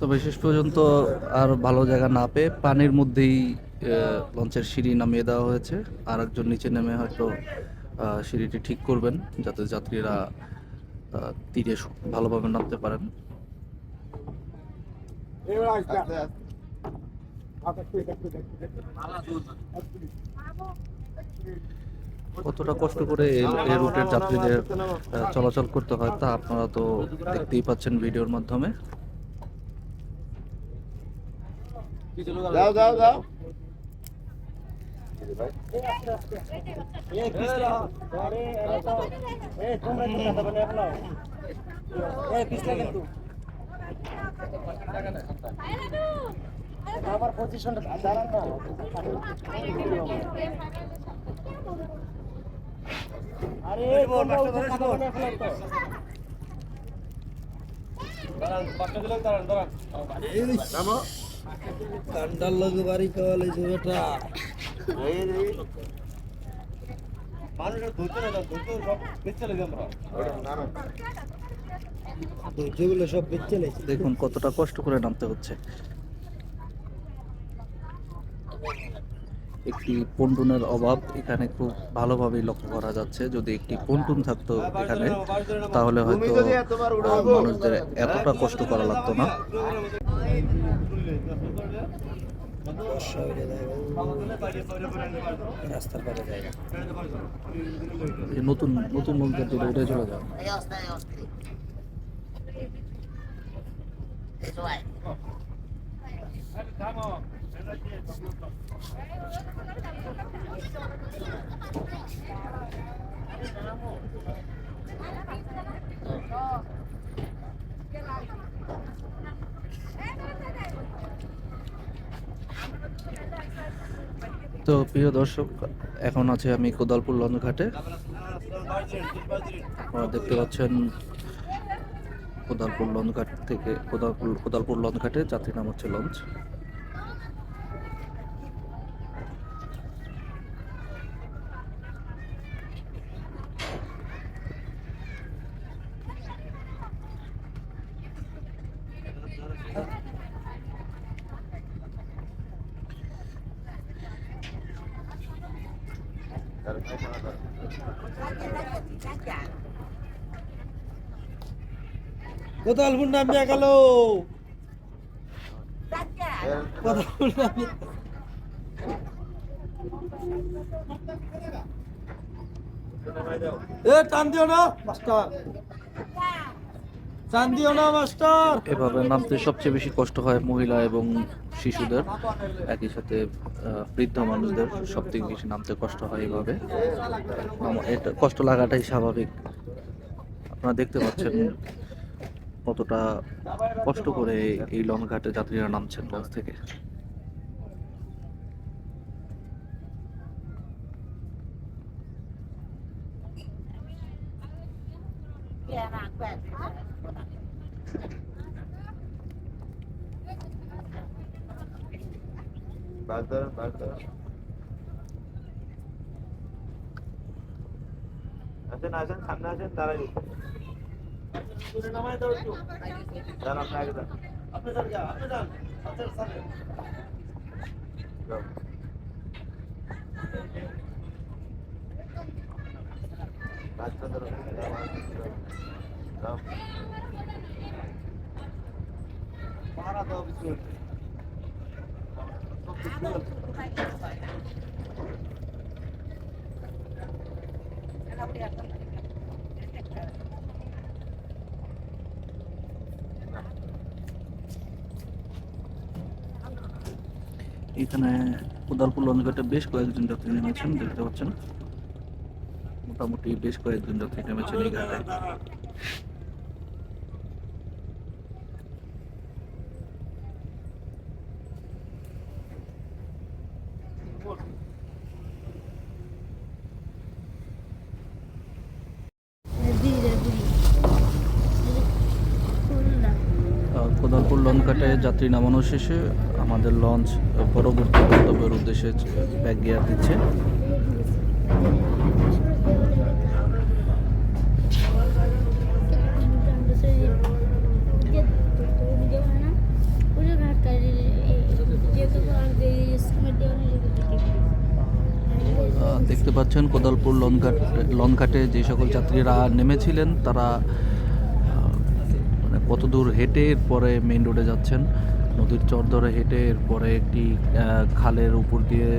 তবে শেষ পর্যন্ত আর ভালো জায়গা না পেয়ে পানির মধ্যেই লঞ্চের সিঁড়ি নামিয়ে দেওয়া হয়েছে। আর একজন নিচে নেমে হয়তো সিঁড়িটি ঠিক করবেন, যাতে যাত্রীরা তীরে ভালোভাবে নামতে পারেন। কতটা কষ্ট করে এই রুটের যাত্রীদের চলাচল করতে হয় তা আপনারা তো দেখতেই পাচ্ছেন ভিডিওর মাধ্যমে। যাও যাও যাও। আমার পজিশনটা দাঁড়ান না। আরে উঠে কথা বলে। ফেলো তো। কান্ডার লগে বাড়ি খাওয়ালে যে বেটা ধৈর্যগুলো সব বেঁচে লেছে দেখুন কতটা কষ্ট করে নামতে হচ্ছে। একটি পন্টুনের অভাব এখানে খুব ভালোভাবেই লক্ষ্য করা যাচ্ছে। যদি একটি পন্টুন থাকতো এখানে তাহলে হয়তো মানুষদের এতটা কষ্ট করা লাগতো না। বর্ষা হইলে যায় রাস্তার পারে যায় না এই নতুন নতুন নৌকা দিয়ে উঠে চলে যাও তো প্রিয় দর্শক, এখন আছে আমি কোদালপুর লঞ্চ ঘাটে আপনারা দেখতে পাচ্ছেন কোদালপুর লঞ্চ ঘাট থেকে কোদালপুর কোদালপুর লঞ্চ ঘাটে যাত্রী নাম হচ্ছে লঞ্চ। কোদালপুর নামিয়া গেল। এ টান দিও না মাস্টার টান দিও না মাস্টার এভাবে নামতে সবচেয়ে বেশি কষ্ট হয় মহিলা এবং শিশুদের। একই সাথে বৃদ্ধ মানুষদের সব থেকে বেশি নামতে কষ্ট হয় এভাবে। এটা কষ্ট লাগাটাই স্বাভাবিক। আপনারা দেখতে পাচ্ছেন কতটা কষ্ট করে এই লং ঘাটে যাত্রীরা নামছেন লঞ্চ থেকে। Bata, bata. Asan, asan, samna asan, tara yun. तुझे नाम है तो क्यों? जान अपने आगे जा। अपने सर जा, अपने जान, अपने बात कर रहा हूँ। এখানে কোদালপুর লঞ্চ ঘাটে বেশ কয়েকজন যাত্রী নেমেছেন, দেখতে পাচ্ছেন। মোটামুটি বেশ কয়েকজন যাত্রী নেমেছেন এই ঘাটে। লঙ্কাটায় যাত্রী নামানো শেষে আমাদের লঞ্চ পরবর্তী গন্তব্যের উদ্দেশ্যে ব্যাগ গিয়ার দিচ্ছে। দেখতে পাচ্ছেন কোদালপুর লংঘাট লঞ্চঘাটে যে সকল যাত্রীরা নেমেছিলেন, তারা কত দূর হেঁটে এরপরে মেইন রোডে যাচ্ছেন? নদীর চর ধরে হেঁটে এরপরে একটি খালের উপর দিয়ে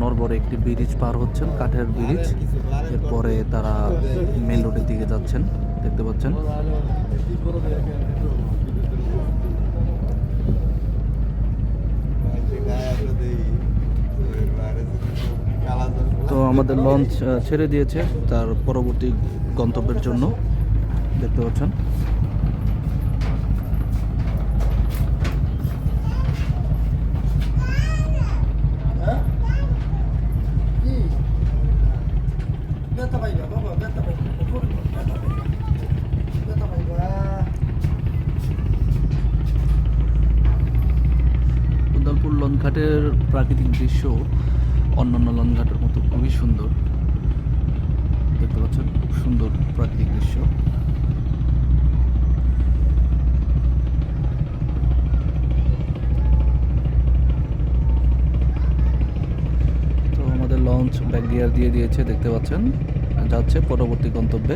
নরবরে একটি ব্রিজ পার হচ্ছেন, কাঠের ব্রিজ এরপরে তারা মেইন রোডের দিকে যাচ্ছেন, দেখতে পাচ্ছেন। তো আমাদের লঞ্চ ছেড়ে দিয়েছে, তার পরবর্তী গন্তব্যের জন্য, দেখতে পাচ্ছেন। ব্যথা লনঘাটের প্রাকৃতিক দৃশ্য অন্যান্য লনঘাটের মতো খুবই সুন্দর। দেখতে পাচ্ছেন, খুব সুন্দর প্রাকৃতিক দৃশ্য। ব্যাক গিয়ার দিয়ে দিয়েছে দেখতে পাচ্ছেন। যাচ্ছে পরবর্তী গন্তব্যে।